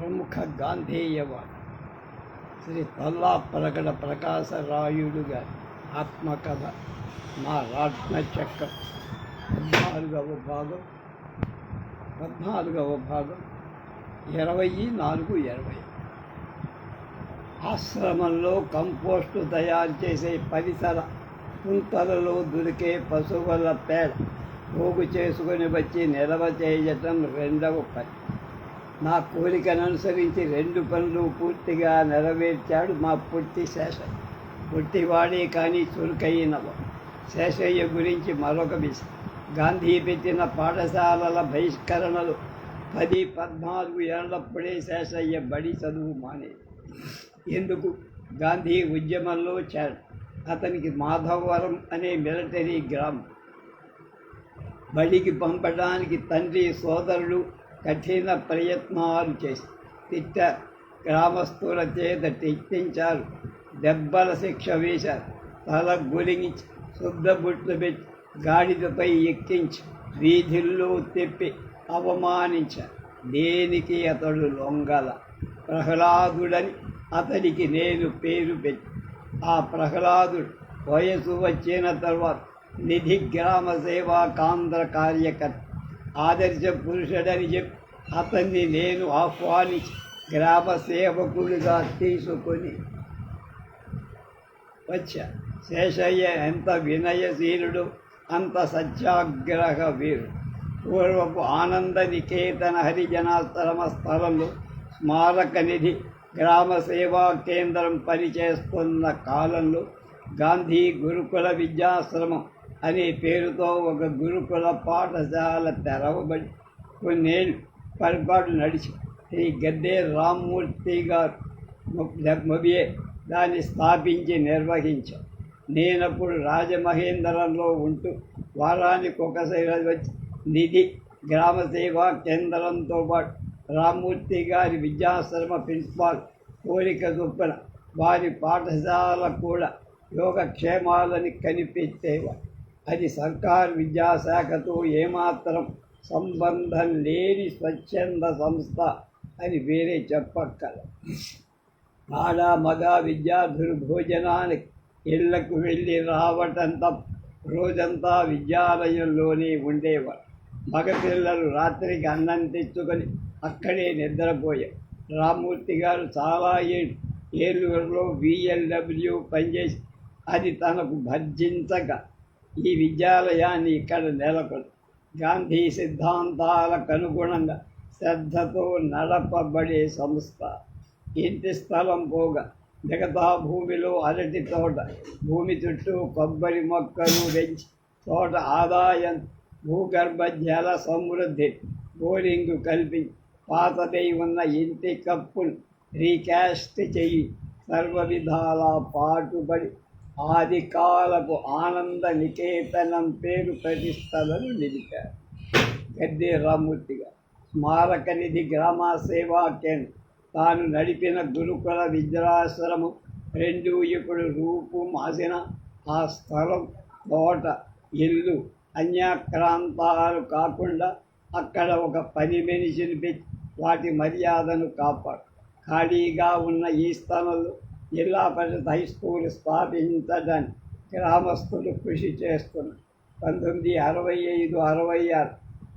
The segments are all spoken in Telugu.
ప్రముఖ గాంధేయవాది శ్రీ పల్లా ప్రకట ప్రకాశరాయుడు గారి ఆత్మకథ మా రాట్నచక్రం పద్నాలుగవ భాగం. పద్నాలుగవ భాగం. ఇరవై నాలుగు ఇరవై. ఆశ్రమంలో కంపోస్టు తయారు చేసే పరిసర కుంతలలో దొరికే పశువుల పేడ పోగు చేసుకొని వచ్చి నిల్వ చేయటం రెండవ పని. నా కోరికను అనుసరించి రెండు పనులు పూర్తిగా నెరవేర్చాడు మా పుట్టి శేషయ్య పుట్టివాడే కానీ చురుకైనవ. శేషయ్య గురించి మరొక విషయం గాంధీ పెట్టిన పాఠశాలల బహిష్కరణలు పది పద్నాలుగు ఏళ్ళప్పుడే శేషయ్య బడి చదువు మానేది ఎందుకు? గాంధీ ఉద్యమంలో చాడు అతనికి మాధవవరం అనే మిలిటరీ గ్రామం. బడికి పంపడానికి తండ్రి సోదరుడు కఠిన ప్రయత్నాలు చేసి తిట్ట గ్రామస్తుల చేత తిట్టించారు. దెబ్బల శిక్ష వేశారు. తల గులించి శుద్ధ బుట్లు పెట్టి గాడిదపై ఎక్కించి వీధుల్లో తిప్పి అవమానించారు. దేనికి అతడు లొంగల? ప్రహ్లాదుడని అతడికి నేను పేరు పెట్టి. ఆ ప్రహ్లాదుడు వయసు వచ్చిన తర్వాత నిధి గ్రామ సేవా కాంధ్ర కార్యకర్త ఆదర్శ పురుషుడని చెప్పి అతన్ని నేను ఆహ్వానించి గ్రామ సేవకుడిగా తీసుకొని వచ్చా. శేషయ్య ఎంత వినయశీలుడు అంత సత్యాగ్రహ వీరు పూర్వపు ఆనంద నికేతన హరిజనాశ్రమ స్థలంలో స్మారక నిధి గ్రామ సేవా కేంద్రం పనిచేస్తున్న కాలంలో గాంధీ గురుకుల విద్యాశ్రమం అనే పేరుతో ఒక గురుకుల పాఠశాల తెరవబడి కొన్నేళ్ళు పరిపాటు నడిచి శ్రీ గద్దే రామ్మూర్తి గారు మొబియే దాన్ని స్థాపించి నిర్వహించాం నేనప్పుడు రాజమహేంద్రంలో ఉంటూ వారానికి ఒకసారి వచ్చి నిధి గ్రామ సేవా కేంద్రంతో పాటు రామ్మూర్తి గారి విద్యాశ్రమ ప్రిన్సిపాల్ కోరిక చొప్పున వారి పాఠశాల కూడా యోగక్షేమాలని కనిపించేవారు అది సర్కారు విద్యాశాఖతో ఏమాత్రం సంబంధం లేని స్వచ్ఛంద సంస్థ అని వేరే చెప్పక్కల ఆడ మగ విద్యార్థులు భోజనానికి ఇళ్ళకు వెళ్ళి రావటం తప్ప రోజంతా విద్యాలయంలోనే ఉండేవారు. మగపిల్లలు రాత్రికి అన్నం తెచ్చుకొని అక్కడే నిద్రపోయారు. రామ్మూర్తి గారు చాలా ఏళ్ళు ఏలూరులో విఎల్డబ్ల్యూ పనిచేసి అది తనకు భర్జించక ఈ విద్యాలయాన్ని ఇక్కడ నెలకొల్పు గాంధీ సిద్ధాంతాలకు అనుగుణంగా శ్రద్ధతో నడపబడే సంస్థ. ఇంటి స్థలం పోగా మిగతా భూమిలో అరటి తోట భూమి చుట్టూ కొబ్బరి మొక్కలు పెంచి తోట ఆదాయం భూగర్భ జల సమృద్ధి బోరింగ్ కలిపి పాతదై ఉన్న ఇంటి కప్పులు రీకాస్ట్ చెయ్యి సర్వ విధాల పాటుపడి ఆది కాలపు ఆనంద నికేతనం పేరు ప్రతిష్టలను నిలిపారు. గద్దె రామూర్తిగా స్మారక నిధి గ్రామ సేవా కేంద్రం. తాను నడిపిన గురుకుల విద్యాశ్రమం రెండు ఇప్పుడు రూపు మాసిన ఆ స్థలం తోట ఇల్లు అన్యాక్రాంతాలు కాకుండా అక్కడ ఒక పని మనిషిని పెట్టి వాటి మర్యాదను కాపాడు. ఖాళీగా ఉన్న ఈ స్థలంలో జిల్లా పరిషత్ హై స్కూల్ స్థాపించడానికి గ్రామస్తులు కృషి చేస్తున్నారు. పంతొమ్మిది అరవై ఐదు అరవై ఆరు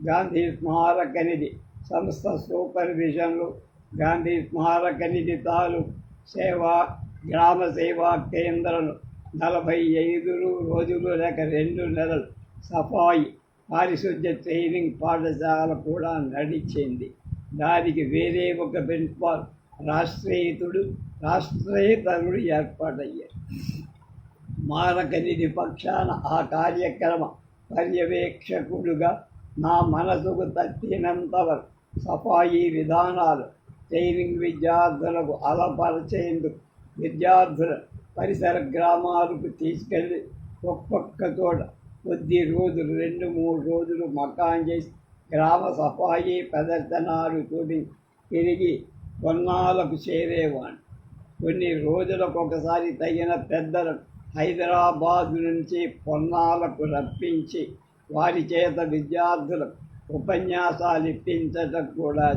గాంధీ స్మారక నిధి సంస్థ సూపర్విజన్లు గాంధీ స్మారక నిధి తాలూ సేవా గ్రామ సేవా కేంద్రాలు నలభై ఐదు రోజులు లేక రెండు నెలలు సఫాయి పారిశుద్ధ్య ట్రైనింగ్ పాఠశాల కూడా నడిచింది. దానికి వేరే ఒక ప్రిన్సిపాల్ రాష్ట్రీయుతుడు రాష్ట్రేతరుడు ఏర్పాటయ్యారు మారక నిధి పక్షాన ఆ కార్యక్రమ పర్యవేక్షకుడుగా నా మనసుకు తట్టినంత వరకు సఫాయి విధానాలు ట్రైనింగ్ విద్యార్థులకు అలపరచేందుకు విద్యార్థుల పరిసర గ్రామాలకు తీసుకెళ్ళి ఒక్కొక్క చోట కొద్ది రోజులు రెండు మూడు రోజులు మకాన్ చేసి గ్రామ సఫాయి ప్రదర్శనాలు చూపించి తిరిగి కొన్నాళ్ళకు చేరేవాడిని కొన్ని రోజులకు ఒకసారి తగిన పెద్దలు హైదరాబాద్ నుంచి పొన్నాలకు రప్పించి వారి చేత విద్యార్థులకు ఉపన్యాసాలు ఇప్పించటం కూడా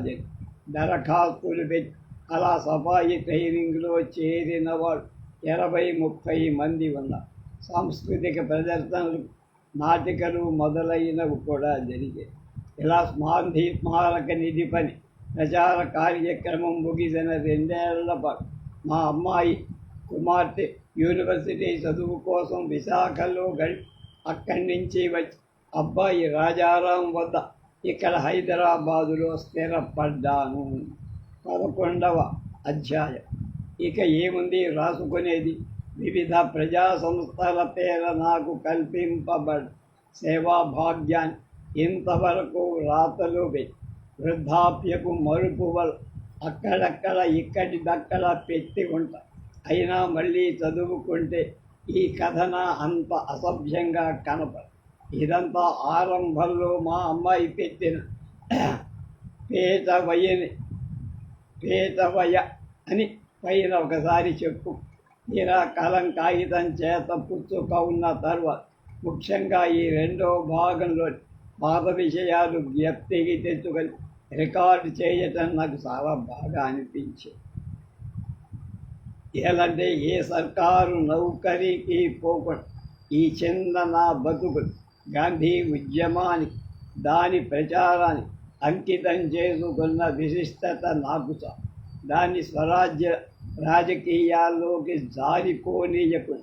దరఖాస్తులు పెట్టి అలా సఫాయి ట్రైనింగ్లో చేరిన వాడు ఇరవై ముప్పై మంది ఉన్నారు సాంస్కృతిక ప్రదర్శనలు నాటికలు మొదలైనవి కూడా జరిగాయి. ఇలా స్మాంధి స్మారక నిధి పని ప్రచార కార్యక్రమం ముగిసిన రెండేళ్ళ పాటు మా అమ్మాయి కుమార్తె యూనివర్సిటీ చదువు కోసం విశాఖలో గడి అక్కడి నుంచి వచ్చి అబ్బాయి రాజారాం వద్ద ఇక్కడ హైదరాబాదులో స్థిరపడ్డాను. పదకొండవ అధ్యాయం. ఇక ఏముంది రాసుకునేది? వివిధ ప్రజా సంస్థల పేర నాకు కల్పింపబడి సేవా భాగ్యాన్ని ఇంతవరకు రాతలు పెట్టి వృద్ధాప్యపు మరుపు వల్ల అక్కడక్కడ ఇక్కడి దక్కడ పెట్టి ఉంటా. అయినా మళ్ళీ చదువుకుంటే ఈ కథన అంత అసభ్యంగా కనపడు ఇదంతా ఆరంభంలో మా అమ్మాయి పెట్టిన పేటవయని పేటవయ అని పైన ఒకసారి చెప్పు. ఇలా కలం కాగితం చేత పుచ్చుక ఉన్న తర్వాత ముఖ్యంగా ఈ రెండో భాగంలో పాత విషయాలు జ్ఞప్తికి తెచ్చుకొని రికార్డు చేయటం నాకు చాలా బాగా అనిపించింది. ఎలాంటే ఏ సర్కారు నౌకరీకి పోకుండా ఈ చిన్న నా బతుకు గాంధీ ఉద్యమానికి దాని ప్రచారానికి అంకితం చేసుకున్న విశిష్టత నాకు చా దాన్ని స్వరాజ్య రాజకీయాల్లోకి జారిపోనీయకు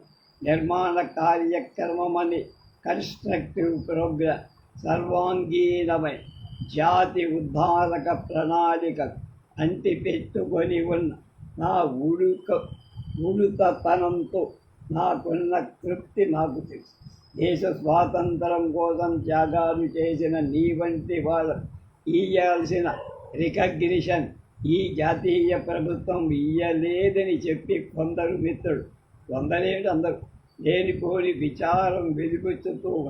నిర్మాణ కార్యక్రమం అని కన్స్ట్రక్టివ్ ప్రోగ్రామ్ సర్వాంగీణమై జాతి ఉద్ధారక ప్రణాళిక అంటిపెట్టుకొని ఉన్న నా ఉడుక ఉడుతతనంతో నాకున్న తృప్తి నాకు తెలుసు. దేశ స్వాతంత్రం కోసం త్యాగాలు చేసిన నీ వంటి వాళ్ళ ఇయ్యాల్సిన రికగ్నిషన్ ఈ జాతీయ ప్రభుత్వం ఇయ్యలేదని చెప్పి కొందరు మిత్రుడు కొందరేడు అందరు లేనిపోని విచారం వెలుగుచ్చుతూ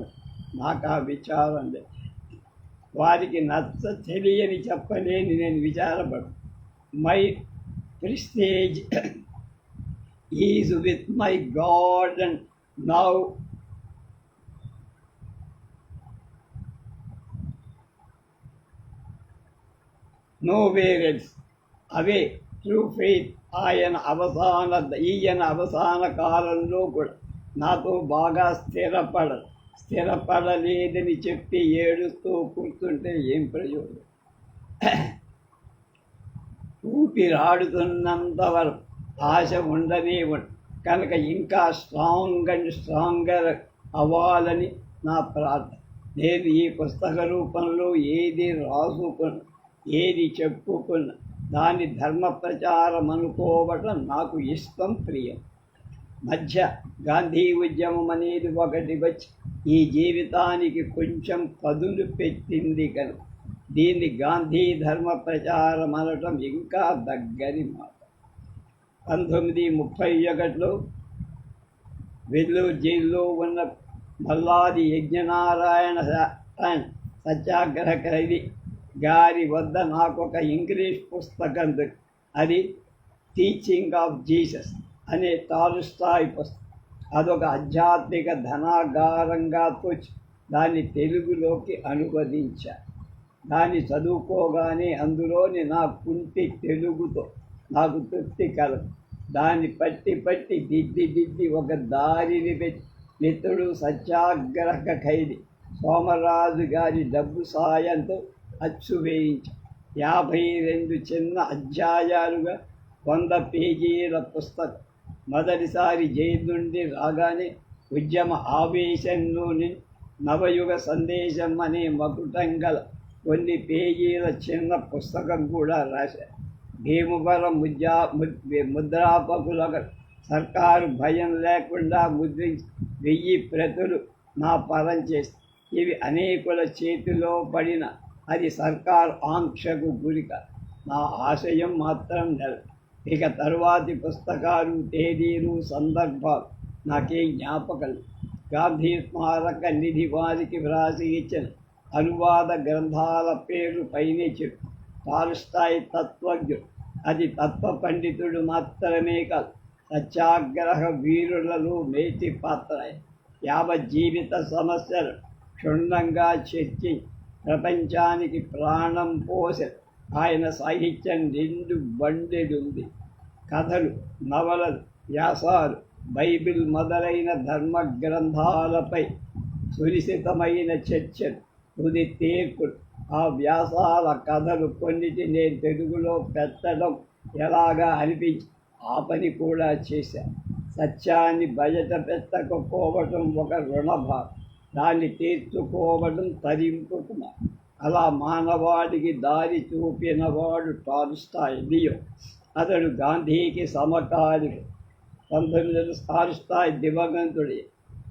నాకు ఆ విచారం లేదు. వారికి నచ్చ తెలియని చెప్పలేని నేను విచారపడు. My prestige is with my god and now no variance away true faith ఆయన అవసాన ఈయన అవసాన కాలంలో కూడా నాతో బాగా స్థిరపడదు స్థిరపడలేదని చెప్పి ఏడుస్తూ కూర్చుంటే ఏం ప్రయోజనం? ఊపిరాడుతున్నంత వరకు ఆశ ఉండనే ఉండ కనుక ఇంకా స్ట్రాంగ్ అండ్ స్ట్రాంగర్ అవ్వాలని నా ప్రార్థన. నేను ఈ పుస్తక రూపంలో ఏది రాసుకున్నా ఏది చెప్పుకున్నా దాని ధర్మ ప్రచారం అనుకోవటం నాకు ఇష్టం ప్రియం. మధ్య గాంధీ ఉద్యమం అనేది ఒకటి వచ్చి ఈ జీవితానికి కొంచెం పదును పెట్టింది కనుక దీన్ని గాంధీ ధర్మ ప్రచారం అనటం ఇంకా దగ్గరి మాట. పంతొమ్మిది ముప్పై ఒకటిలో వెల్లూరు జైల్లో ఉన్న మల్లాది యజ్ఞనారాయణ సత్యాగ్రహ ఖైదీ గారి వద్ద నాకు ఒక ఇంగ్లీష్ పుస్తకం అది టీచింగ్ ఆఫ్ జీసస్ అనే తాలుస్థాయి పుస్తకం. అదొక ఆధ్యాత్మిక ధనాగారంగా తోచి దాన్ని తెలుగులోకి అనువదించా. దాన్ని చదువుకోగానే అందులోని నా కుంటి తెలుగుతో నాకు తృప్తి కలదు. దాన్ని పట్టి పట్టి దిద్ది దిద్ది ఒక దారిని పెట్టి మిత్రుడు సత్యాగ్రహ ఖైదీ సోమరాజు గారి డబ్బు సాయంతో అచ్చు వేయించి. యాభై రెండు చిన్న అధ్యాయాలుగా వంద పేజీల పుస్తకం. మొదటిసారి జైలు నుండి రాగానే ఉద్యమ ఆవేశంలోని నవయుగ సందేశం అనే మకుటం గల కొన్ని పేజీల చిన్న పుస్తకం కూడా రాశారు భీమవరం ముద్రా ముద్రాపకులకు సర్కారు భయం లేకుండా ముద్రించి వెయ్యి ప్రతులు నా పరం చేసి ఇవి అనేకుల చేతిలో పడిన అది సర్కారు ఆంక్షకు గురిక. నా ఆశయం మాత్రం నెల ఇక తరువాతి పుస్తకాలు తేదీలు సందర్భాలు నాకే జ్ఞాపకలు. గాంధీ స్మారక నిధి వారికి వ్రాసి ఇచ్చిన అనువాద గ్రంథాల పేరు పైనే చెప్పు. టాల్స్టాయ్ తత్వజ్ఞుడు. అది తత్వ పండితుడు మాత్రమే కాదు సత్యాగ్రహ వీరులలో మేటి పాత్ర యావ జీవిత సమస్యలు క్షుణ్ణంగా చర్చి ప్రపంచానికి ప్రాణం పోసే ఆయన సాహిత్యం నిండు బండెడుంది. కథలు నవలలు వ్యాసాలు బైబిల్ మొదలైన ధర్మ గ్రంథాలపై సునిశితమైన చర్చలు తుది తీర్పులు. ఆ వ్యాసాల కథలు కొన్నిటి నేను తెలుగులో పెట్టడం ఎలాగా అనిపించి ఆ పని కూడా చేశాను సత్యాన్ని బయట పెట్టకపోవటం ఒక రుణభావం. దాన్ని తీర్చుకోవడం తరింపుకున్నాను అలా మానవాడికి దారి చూపినవాడు టాల్స్టాయ్ లియో. అతడు గాంధీకి సమకాలికు పంతొమ్మిది వందల టాల్స్టాయ్ దివంగతుడే.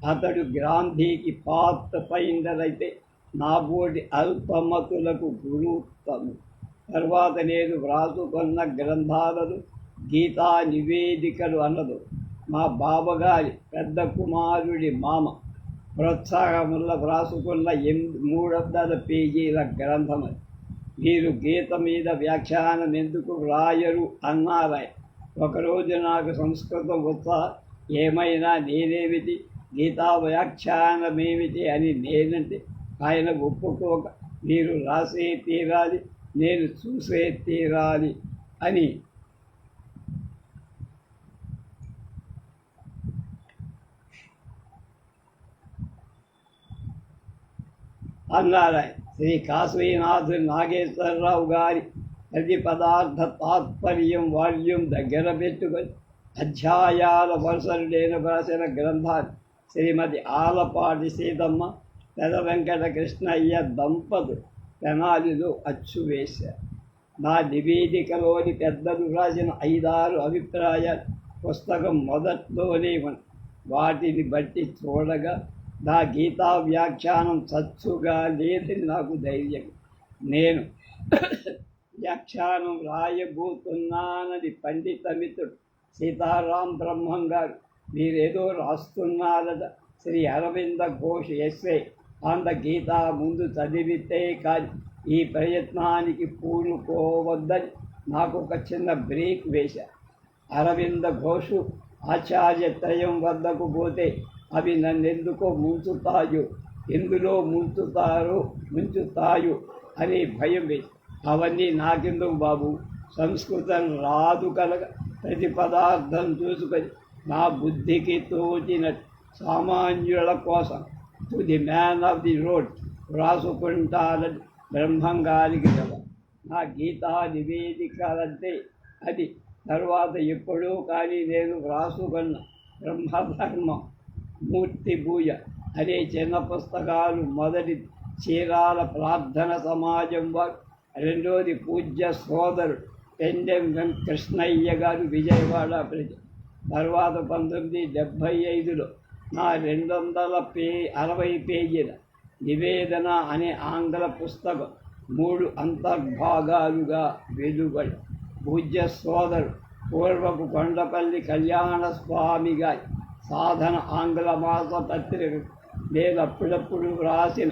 అతడు గాంధీకి పాత్ర పైందరైతే నాబోటి అల్పమతులకు గురుతము తర్వాత నేను వ్రాసుకున్న గ్రంథాలను గీతా నివేదికలు అన్నదు. మా బావగారి పెద్ద కుమారుడి మామ. ప్రోత్సాహముల వ్రాసుకున్న ఎనిమిది మూడు పేజీల గ్రంథం మీరు గీత మీద వ్యాఖ్యానం ఎందుకు వ్రాయరు అన్నారాయ. ఒకరోజు నాకు సంస్కృతం వచ్చా ఏమైనా నేనేమిటి? గీతా వ్యాఖ్యానమేమిటి అని నేనంటే ఆయన ఒప్పుకోక మీరు రాసే తీరాలి నేను చూసే తీరాలి అని అన్నారాయణ శ్రీ కాశీనాథ్ నాగేశ్వరరావు గారి ప్రతి పదార్థ తాత్పర్యం వాల్యూం దగ్గర పెట్టుకొని అధ్యాయాల వరుసలు నేను వ్రాసిన గ్రంథాలు. శ్రీమతి ఆలపాటి సీతమ్మ పెద వెంకట కృష్ణయ్య దంపతులు తెనాలిలో అచ్చు వేశారు. నా నివేదికలోని పెద్దలు రాసిన ఐదారు అభిప్రాయాలు పుస్తకం మొదట్లోనే వాటిని బట్టి చూడగా నా గీతా వ్యాఖ్యానం సత్సుగా లేదని నాకు ధైర్యం. నేను వ్యాఖ్యానం రాయబోతున్నానని పండిత మిత్రుడు సీతారాం బ్రహ్మం గారు మీరేదో రాస్తున్నారట. శ్రీ అరవింద ఘోష్ ఎస్ఏ అంత గీత ముందు చదివితే కానీ ఈ ప్రయత్నానికి పూనుకోవద్దని నాకు ఒక చిన్న బ్రేక్ వేశారు అరవింద ఘోషు ఆచార్యత్రయం వద్దకు పోతే అవి నన్నెందుకో ముంచుతాయు? ఎందులో ముంచుతారో? ముంచుతాయో? అనే భయం వేసి. అవన్నీ నాకెందుకు బాబు? సంస్కృతం రాదు కనుక ప్రతి పదార్థం చూసుకొని నా బుద్ధికి తోచిన సామాన్యుల కోసం to the man of the road వ్రాసుకుంటానని బ్రహ్మంగారికి నా గీతా నివేదికలంటే అది. తర్వాత ఎప్పుడూ కానీ నేను వ్రాసుకున్న బ్రహ్మధర్మం. మూర్తి పూజ అనే చిన్న పుస్తకాలు మొదటి చీరాల ప్రార్థన సమాజం వారు రెండోది పూజ్య సోదరుడు. పెండెం వెం కృష్ణయ్య గారు విజయవాడ ప్రజ తర్వాత పంతొమ్మిది డెబ్భై ఐదులో నా రెండు వందల పే అరవై పేజీల నివేదన అనే ఆంగ్ల పుస్తకం మూడు అంతర్భాగాలుగా వెలువడి. పూజ్య సోదరు పూర్వపు కొండపల్లి కళ్యాణ స్వామి గారి సాధన ఆంగ్ల మాస పత్రిక నేను అప్పుడప్పుడు వ్రాసిన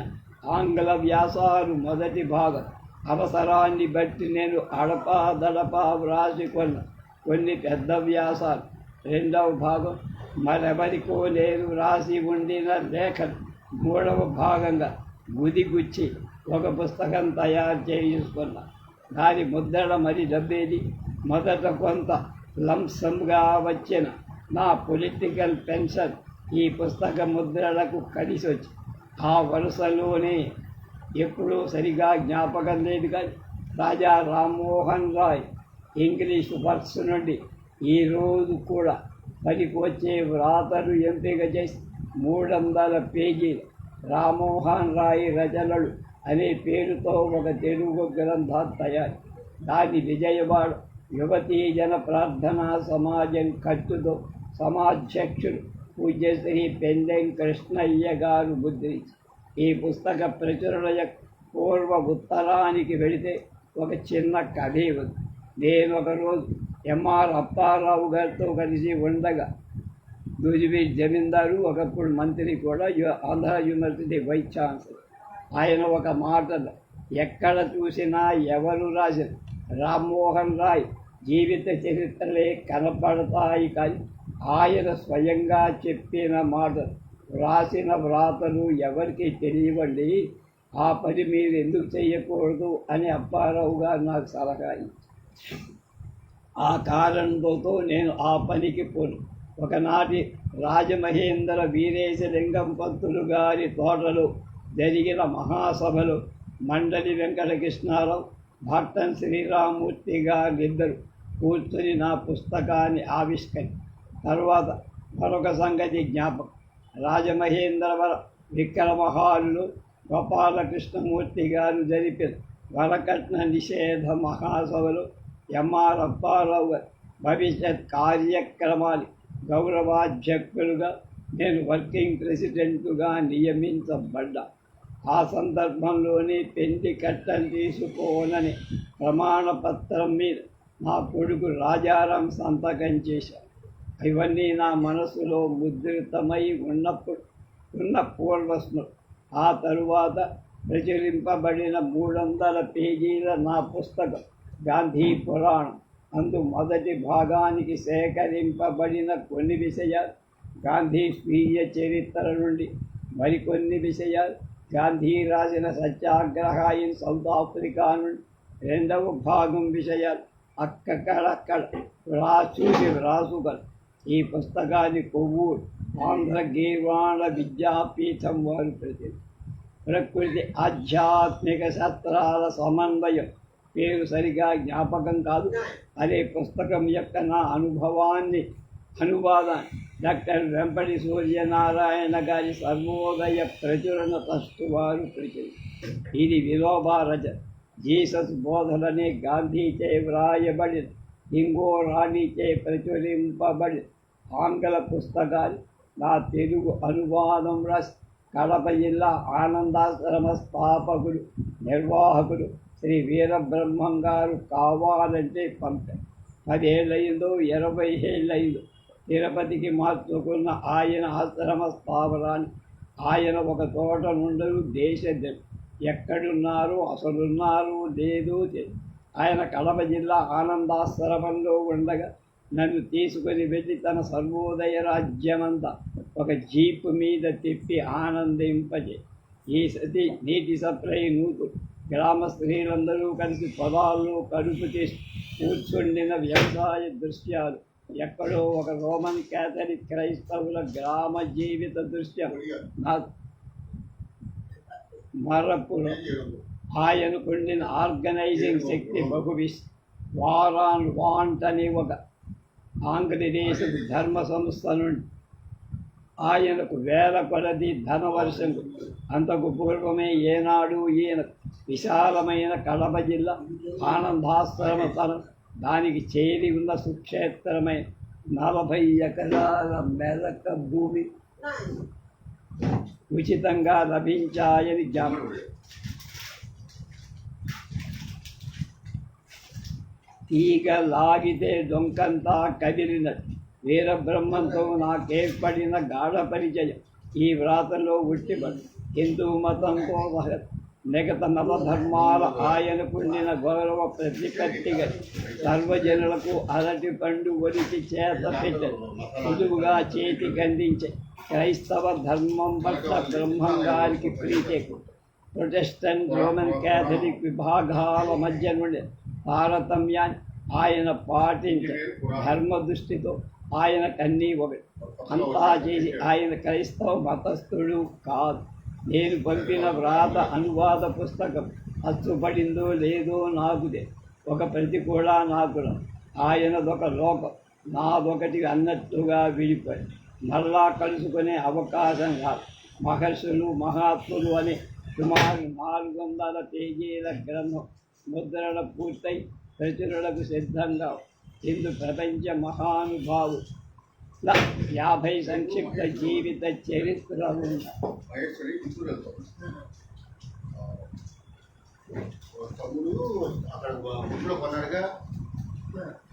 ఆంగ్ల వ్యాసాలు మొదటి భాగం. అవసరాన్ని బట్టి నేను అడపా దడపా వ్రాసికొన్న కొన్ని పెద్ద వ్యాసాలు. రెండవ భాగం మరెవరికో నేను వ్రాసి ఉండిన లేఖలు. మూడవ భాగంగా గుదిగుచ్చి ఒక పుస్తకం తయారు చేసుకున్నా దాని ముద్రణ మరి డబ్బేది? మొదట కొంత లంసంగా వచ్చిన నా పొలిటికల్ పెన్షన్ ఈ పుస్తక ముద్రలకు కలిసి వచ్చి ఆ వరుసలోనే ఎప్పుడూ సరిగా జ్ఞాపకం లేదు కానీ రాజా రామ్మోహన్ రాయ్ ఇంగ్లీష్ వర్క్స్ నుండి ఈరోజు కూడా పనికొచ్చే వ్రాతలు ఎంపిక చేసి మూడు వందల పేజీలు రామ్మోహన్ రాయ్ రచనలు అనే పేరుతో ఒక తెలుగు గ్రంథం తయారు. దాని విజయవాడ యువతీ జన ప్రార్థనా సమాజం ఖర్చుతో సమాధ్యక్షుడు పూజ్యశ్రీ పెందెం కృష్ణయ్య గారు బుద్ధి. ఈ పుస్తక ప్రచురణ పూర్వ ఉత్తరానికి వెళితే ఒక చిన్న కథ ఉంది. నేను ఒకరోజు ఎంఆర్ అప్పారావు గారితో కలిసి ఉండగా దూజివీర్ జమీందారు ఒకప్పుడు మంత్రి కూడా ఆంధ్ర యూనివర్సిటీ వైస్ ఛాన్సలర్. ఆయన ఒక మాట ఎక్కడ చూసినా ఎవరు రాశారు రామ్మోహన్ రాయ్ జీవిత చరిత్రలే కనపడతాయి కానీ ఆయన స్వయంగా చెప్పిన మాట వ్రాసిన వ్రాతలు ఎవరికి తెలియవండి. ఆ పని మీరు ఎందుకు చేయకూడదు అని అప్పారావు గారు నాకు సలహా ఆ కారణంతో నేను ఆ పనికి పోను. ఒకనాటి రాజమహేంద్ర వీరేశలింగం పంతులు గారి తోటలు జరిగిన మహాసభలు మండలి వెంకటకృష్ణారావు భట్టన్ శ్రీరామూర్తి గారిద్దరు కూర్చుని నా పుస్తకాన్ని ఆవిష్కరి తర్వాత మరొక సంగతి జ్ఞాపకం. రాజమహేంద్రవర విక్రమహారులు గోపాలకృష్ణమూర్తి గారు జరిపిన వరకట్న నిషేధ మహాసభలు ఎంఆర్ అప్పారావు భవిష్యత్ కార్యక్రమాలు గౌరవాధ్యక్షులుగా నేను వర్కింగ్ ప్రెసిడెంట్గా నియమించబడ్డా. ఆ సందర్భంలోనే పెండి కట్టలు తీసుకోనని ప్రమాణపత్రం మీద నా కొడుకు రాజారాం సంతకం చేశారు ఇవన్నీ నా మనసులో ముద్రితమై ఉన్నప్పుడు ఉన్న పూర్వస్మృతి ఆ తరువాత ప్రచురింపబడిన మూడు వందల పేజీల నా పుస్తకం గాంధీ పురాణం. అందు మొదటి భాగానికి సేకరింపబడిన కొన్ని విషయాలు గాంధీ స్వీయ చరిత్ర నుండి మరికొన్ని విషయాలు గాంధీ రాసిన సత్యాగ్రహ ఇన్ సౌత్ ఆఫ్రికా నుండి రెండవ భాగం విషయాలు అక్కడక్కడ రాసుకి వ్రాసుగలు ఈ పుస్తకాన్ని కొవ్వూరు ఆంధ్ర గీర్వాణ విద్యాపీఠం వారు ప్రతి ప్రకృతి ఆధ్యాత్మిక శాస్త్రాల సమన్వయం పేరు సరిగా జ్ఞాపకం కాదు అదే పుస్తకం యొక్క నా అనుభవాన్ని అనువాదాన్ని డాక్టర్ వెంపటి సూర్యనారాయణ గారి సర్వోదయ ప్రచురణ ట్రస్ట్ వారు ప్రచురణ ఇది విలోభా జీసస్ బోధనని గాంధీచే వ్రాయబడి ఇంగో రాణిచే ప్రచురింపబడి. ఆంగ్ల పుస్తకాలు నా తెలుగు అనువాదం రాసి. కడప జిల్లా ఆనందాశ్రమ స్థాపకుడు నిర్వాహకుడు శ్రీ వీరబ్రహ్మం గారు కావాలంటే పంపారు పదేళ్ళయిందో ఇరవై ఏళ్ళైందో తిరుపతికి మార్చుకున్న ఆయన ఆశ్రమ స్థావరాన్ని. ఆయన ఒక తోట నుండరు దేశ ఎక్కడున్నారు అసలున్నారు లేదు ఆయన కడప జిల్లా ఆనందాశ్రమంలో ఉండగా నన్ను తీసుకొని వెళ్ళి తన సర్వోదయ రాజ్యమంతా ఒక జీపు మీద తిప్పి ఆనందింపజే. ఈ సతి నీటి సప్లై నూతు గ్రామ స్త్రీలందరూ కలిసి పొలాల్లో కడుపు తీసి కూర్చుండిన వ్యవసాయ దృశ్యాలు ఎక్కడో ఒక రోమన్ క్యాథలిక్ క్రైస్తవుల గ్రామ జీవిత దృశ్యం. నా మరపులో. ఆయనకుండిన ఆర్గనైజింగ్ శక్తి బహువిష్ వారాన్ వాంట్ అని ఒక ఆంధ్రదేశ ధర్మ సంస్థ నుండి ఆయనకు వేల కొలది ధనవర్షం. అంతకు పూర్వమే ఏనాడు ఈయన విశాలమైన కడప జిల్లా ఆనందాశ్రమ స్థలం దానికి చేరి ఉన్న సుక్షేత్రమై నలభై ఎకరాల మెదక భూమి ఉచితంగా లభించాయని జ్ఞాపకం తీగ లాగితే దొంకంతా కదిలినట్టు. వీరబ్రహ్మంతో నాకేర్పడిన గాఢ పరిచయం. ఈ వ్రాతలో ఉట్టిపడి. హిందూ మతంతో సహా మిగతా నవధర్మాలు ఆయన పొందిన గౌరవ ప్రతిపత్తిగా సర్వజనులకు అరటి పండు ఒలికి చేత పెట్టదు పొదువుగా చేతికి అందించే క్రైస్తవ ధర్మం పట్ల బ్రహ్మం గారికి ప్రీతి. ప్రొటెస్టెంట్ రోమన్ క్యాథలిక్ విభాగాల మధ్య నుండి తారతమ్యాన్ని ఆయన పాటించే ధర్మ దృష్టితో ఆయన కన్నీ ఒకటి. అంతా చేసి ఆయన క్రైస్తవ మతస్థుడు కాదు. నేను పంపిన వ్రాత అనువాద పుస్తకం అచ్చుపడిందో లేదో నాకుదే. ఒక ప్రతి కూడా నాకు ఆయనదొక లోకం. నాదొకటి అన్నట్టుగా విడిపోయి మళ్ళా కలుసుకునే అవకాశం కాదు మహర్షులు మహాత్ములు అనే సుమారు నాలుగు వందల పేజీల గ్రంథం ముద్రలు పూర్తయి ప్రచురులకు సిద్ధంగా ఇందు ప్రపంచ మహానుభావు యాభై సంక్షిప్త జీవిత చరిత్ర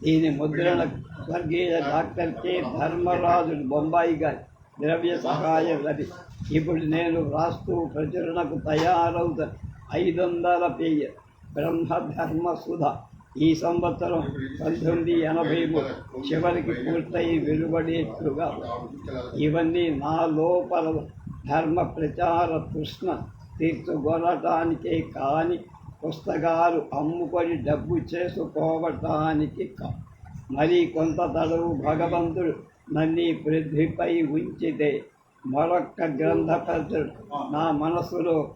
దీని ముద్రణ స్వర్గీయ డాక్టర్ కె. ధర్మరాజు బొంబాయి గారి ద్రవ్య సహాయం లభి ఇప్పుడు నేను రాస్తూ ప్రచురణకు తయారవుతాను. ఐదు వందల పేజీ బ్రహ్మధర్మ సుధ. ఈ సంవత్సరం పంతొమ్మిది ఎనభై మూడు చివరికి పూర్తయి వెలువడేట్లుగా ఇవన్నీ నా లోపల ధర్మ ప్రచార తృష్ణ తీర్చుకొనటానికే కాని పుస్తకాలు అమ్ముకొని డబ్బు చేసుకోవటానికి కా మరి కొంత తడవు భగవంతుడు నన్ను పృథ్వీపై ఉంచితే మరొక్క గ్రంథపత్రుడు నా మనసులో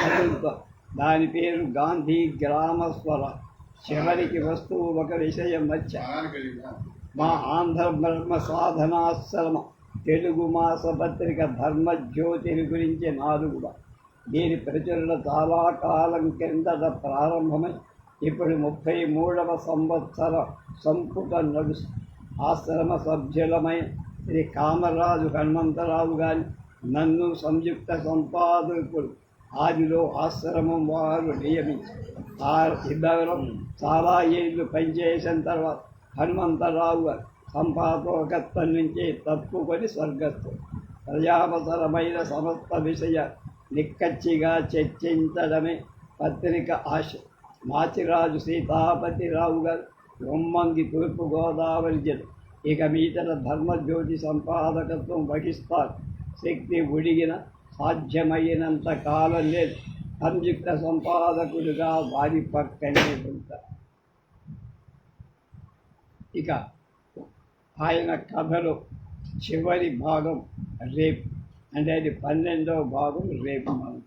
కదులుతా దాని పేరు గాంధీ గ్రామస్వర. చివరికి వస్తువు ఒక విషయం వచ్చా మా ఆంధ్ర బ్రహ్మ సాధనాశ్రమ తెలుగు మాస పత్రిక ధర్మజ్యోతిని గురించి నాలుగుగా దీని ప్రచురణ చాలా కాలం కిందట ప్రారంభమై ఇప్పుడు ముప్పై మూడవ సంవత్సర సంపుట నడుసు ఆశ్రమ సభ్యులమై శ్రీ కామరాజు హనుమంతరావు గారి నన్ను సంయుక్త సంపాదకుడు ఆదిలో ఆశ్రమం వారు నియమించారు ఆ ఇద్దరం చాలా ఏళ్ళు పనిచేసిన తర్వాత హనుమంతరావు గారు సంపాదకత్వం నుంచి తప్పుకొని స్వర్గస్థు ప్రజావసరమైన సమస్త విషయ నిక్కచ్చిగా చర్చించడమే పత్రిక ఆశ. మాచిరాజు సీతాపతిరావు గారు ఉమ్మంగి తూర్పుగోదావరి జిల్లా ఇక మీతర ధర్మజ్యోతి సంపాదకత్వం వహిస్తారు శక్తి ఉడిగిన సాధ్యమైనంత కాలం లేదు. సంయుక్త సంపాదకుడిగా వారి పక్కనే ఉంటారు ఇక ఆయన కథలో చివరి భాగం రేపు. అంటే అది పన్నెండవ భాగం రేపు మనం